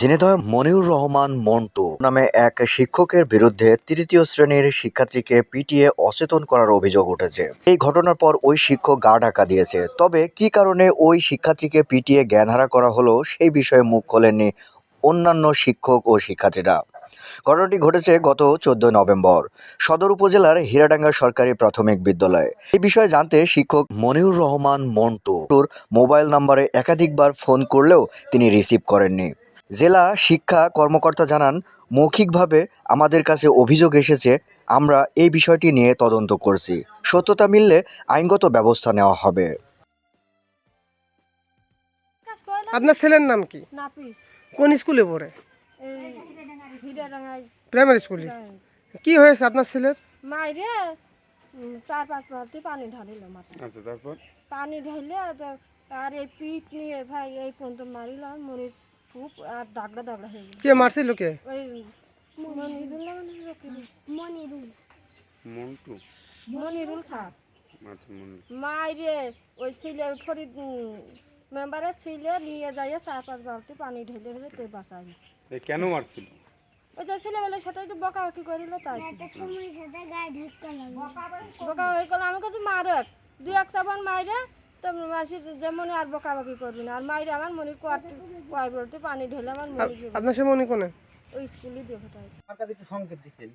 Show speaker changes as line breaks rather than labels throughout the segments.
ঝিনেদহ মনিউর রহমান মন্টু নামে এক শিক্ষকের বিরুদ্ধে তৃতীয় শ্রেণির শিক্ষার্থীকে পিটিয়ে অচেতন করার অভিযোগ উঠেছে। এই ঘটনার পর ওই শিক্ষক গা ঢাকা দিয়েছে। তবে কি কারণে ওই শিক্ষার্থীকে পিটিয়ে জ্ঞানহারা করা হলো সেই বিষয়ে মুখ খোলেননি অন্যান্য শিক্ষক ও শিক্ষার্থীরা। ঘটনাটি ঘটেছে গত চোদ্দ নভেম্বর সদর উপজেলার হীরাডাঙ্গা সরকারি প্রাথমিক বিদ্যালয়ে। এই বিষয়ে জানতে শিক্ষক মনিউর রহমান মন্টুর মোবাইল নম্বরে একাধিকবার ফোন করলেও তিনি রিসিভ করেননি। জেলা শিক্ষা কর্মকর্তা জানান মৌখিকভাবে আমাদের কাছে অভিযোগ এসেছে আমরা এই বিষয়টি নিয়ে তদন্ত করছি। সত্যতা মিললে আইনগত ব্যবস্থা নেওয়া হবে।
আপনার ছেলের নাম কি? কোন স্কুলে পড়ে? প্রাইমারি স্কুলে? কি হয়েছে আপনার ছেলের?
মাইরে চার পাঁচ বালতি পানি ঢালিল
আচ্ছা তারপর?
পানি ঢাললে আর আর এই পিঠ নিয়ে ভাই এই পর্যন্ত মারিলাম মনির খুব আর দাগড়া দাগড়া হয়ে গেল
কে মারছিল কে?
ওই মনিরুল। না মনিরুল।
মন্টু?
মনিরুল স্যার।
আচ্ছা
মাইরে ওই ছেলে ফরিদ মেম্বারের ছেলে নিয়ে যাইয়ে চার পাঁচ বালতি পানি ঢেলে ঢেলে তে
কেন মারছিল?
ওই যে ছেলেবেলার সাথে একটু বকাবকি করিল তাই। বকা হয়ে গেল আমি কাছে মারক দুই এক চাবান মাইরে তো মাসি যেমন আর বকাবকি করবি না। আর মাইরে আমার মনে কয় বলতে পানি ঢেলে আমার মনে
আপনার সে মনে কোনে?
ওই স্কুলে দিয়ে ফোটাইছে
আমার কাছে একটু সংকেত দিচ্ছেন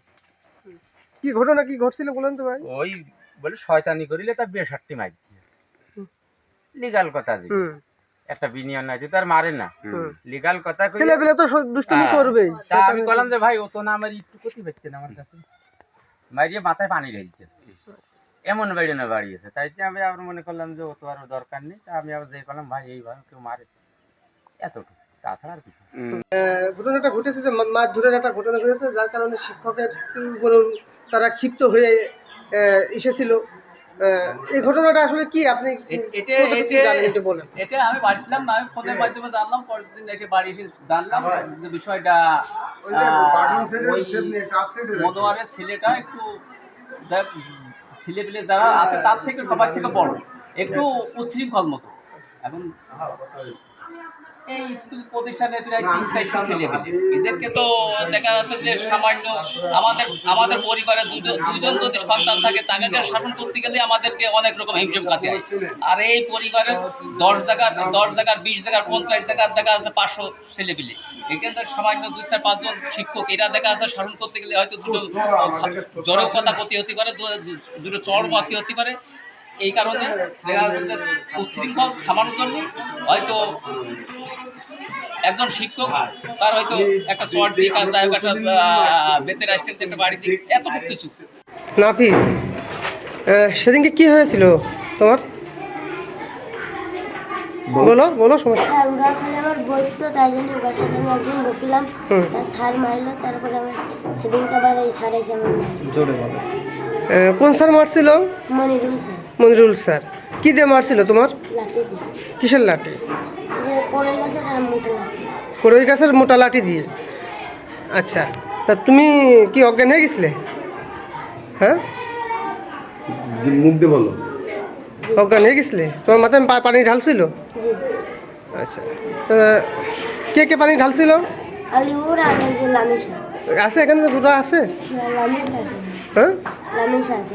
কি ঘটনা কি ঘটছিল বলেন তো ভাই?
ওই বলে শয়তানি করিলে তার বিয়ে ষাটটি মাইক লিগাল কথা যে। একটা বিনিয়ন নাই তার মারে না। লিগাল কথা
ছেলে পেলে তো দুষ্টুমি
হ্যাঁ।
করবেই।
তা আমি বললাম যে ভাই ও তো না আমার একটু ক্ষতি হচ্ছে না আমার কাছে। মারিয়ে মাথায় পানি ঢেলছে। এমন বেড়ে না বাড়িয়েছে। তাই আমি আবার মনে করলাম যে ও তো আর দরকার নেই তা আমি আবার যে করলাম ভাই এইভাবে কেউ মারে এতটুকু। তাছাড়া আর কিছু
ঘটনাটা ঘটেছে যে একটা ঘটনা ঘটেছে যার কারণে শিক্ষকের উপরে তারা ক্ষিপ্ত হয়ে এসেছিল। এই ঘটনাটা আসলে কি? আপনি
এটা এটা
বলেন।
এটা আমি বাড়ছিলাম না আমি ফোনের মাধ্যমে জানলাম পরের দিন এসে বাড়ি এসে জানলাম যে বিষয়টা আহ, ওই মনোয়ারের ছেলেটা একটু যাক, ছেলে পেলে যারা আছে তার থেকে সবার থেকে বড়। একটু উচ্ছৃঙ্খল মতো। এখন এই স্কুল প্রতিষ্ঠানে প্রায় তিন চারশো ছেলে এদেরকে তো দেখা যাচ্ছে যে সামান্য আমাদের আমাদের পরিবারে দুজন দুজন যদি সন্তান থাকে তাকে শাসন করতে গেলে আমাদেরকে অনেক রকম হিমশিম হয়। আর এই পরিবারের দশ জায়গার দশ জায়গার বিশ জায়গার পঞ্চাশ জায়গার দেখা আছে পাঁচশো ছেলে পেলে এখানে সামান্য দুই চার পাঁচজন শিক্ষক এরা দেখা আছে শাসন করতে গেলে হয়তো দুটো কথা ক্ষতি হতে পারে দুটো চড় মাতি হতে পারে। এই কারণে দেখা যাচ্ছে উচ্ছৃঙ্খল থামানোর জন্য হয়তো একজন শিক্ষক তার হয়তো একটা চট দিয়ে কাজ হোক একটা বেতের দিয়ে একটা বাড়ি দিয়ে এতটুকু কিছু।
নাফিস সেদিনকে কি হয়েছিল তোমার? বলো। বলো সমস্যা।
স্যার ওখানে আমার বই তো তাই জন্য ওর একদিন বকিলাম।
হুম।
তার স্যার মারলো তারপরে আমার সেদিনকে আবার এই স্যার এসে আমার মারলো।
কোন স্যার মারছিল?
মনিরুল স্যার।
মনিরুল স্যার। কি দিয়ে মারছিল তোমার?
লাঠি
কিসের লাঠি? কড়ই গাছের মোটা লাঠি। দিয়ে। আচ্ছা তা তুমি কি অজ্ঞান হয়ে গেছিলে? হ্যাঁ?
মুখ দিয়ে বলো।
অজ্ঞান হয়ে গেছিলে? তোমার মাথায় পা- পানি ঢালছিল? আচ্ছা তা কে কে পানি ঢালছিল? আছে এখানে তো দুটো আছে। হ্যাঁ?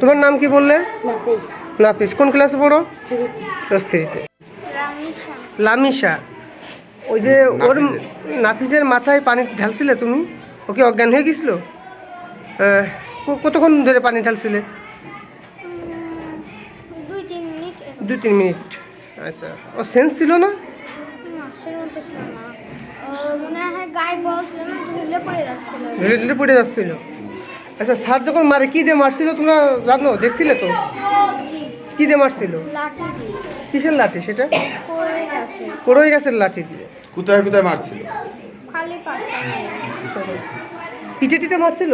তোমার নাম কি বললে?
নাপিস।
কোন ক্লাসে পড়ো? ক্লাস থ্রিতে। লামিশা। ওই যে ওর নাফিসের মাথায় পানি ঢালছিলে তুমি? ওকে অজ্ঞান হয়ে গেছিল? কতক্ষণ ধরে পানি ঢালছিলে?
দুই তিন মিনিট
আচ্ছা। ও সেন্স ছিল না?
সেরকমটা ছিল না। মনে হয় গায়ে বল ছিল না ঝুলে পড়ে যাচ্ছিল।
আচ্ছা স্যার যখন মারে কি দিয়ে মারছিল তোমরা জানো? দেখছিলে তো? কি দিয়ে মারছিল?
লাঠি
কিসের লাঠি সেটা?
পড়ে গেছে।
কড়ই গাছের লাঠি দিয়ে।
কোথায় কোথায় মারছিল?
পিঠে টিটে মারছিল?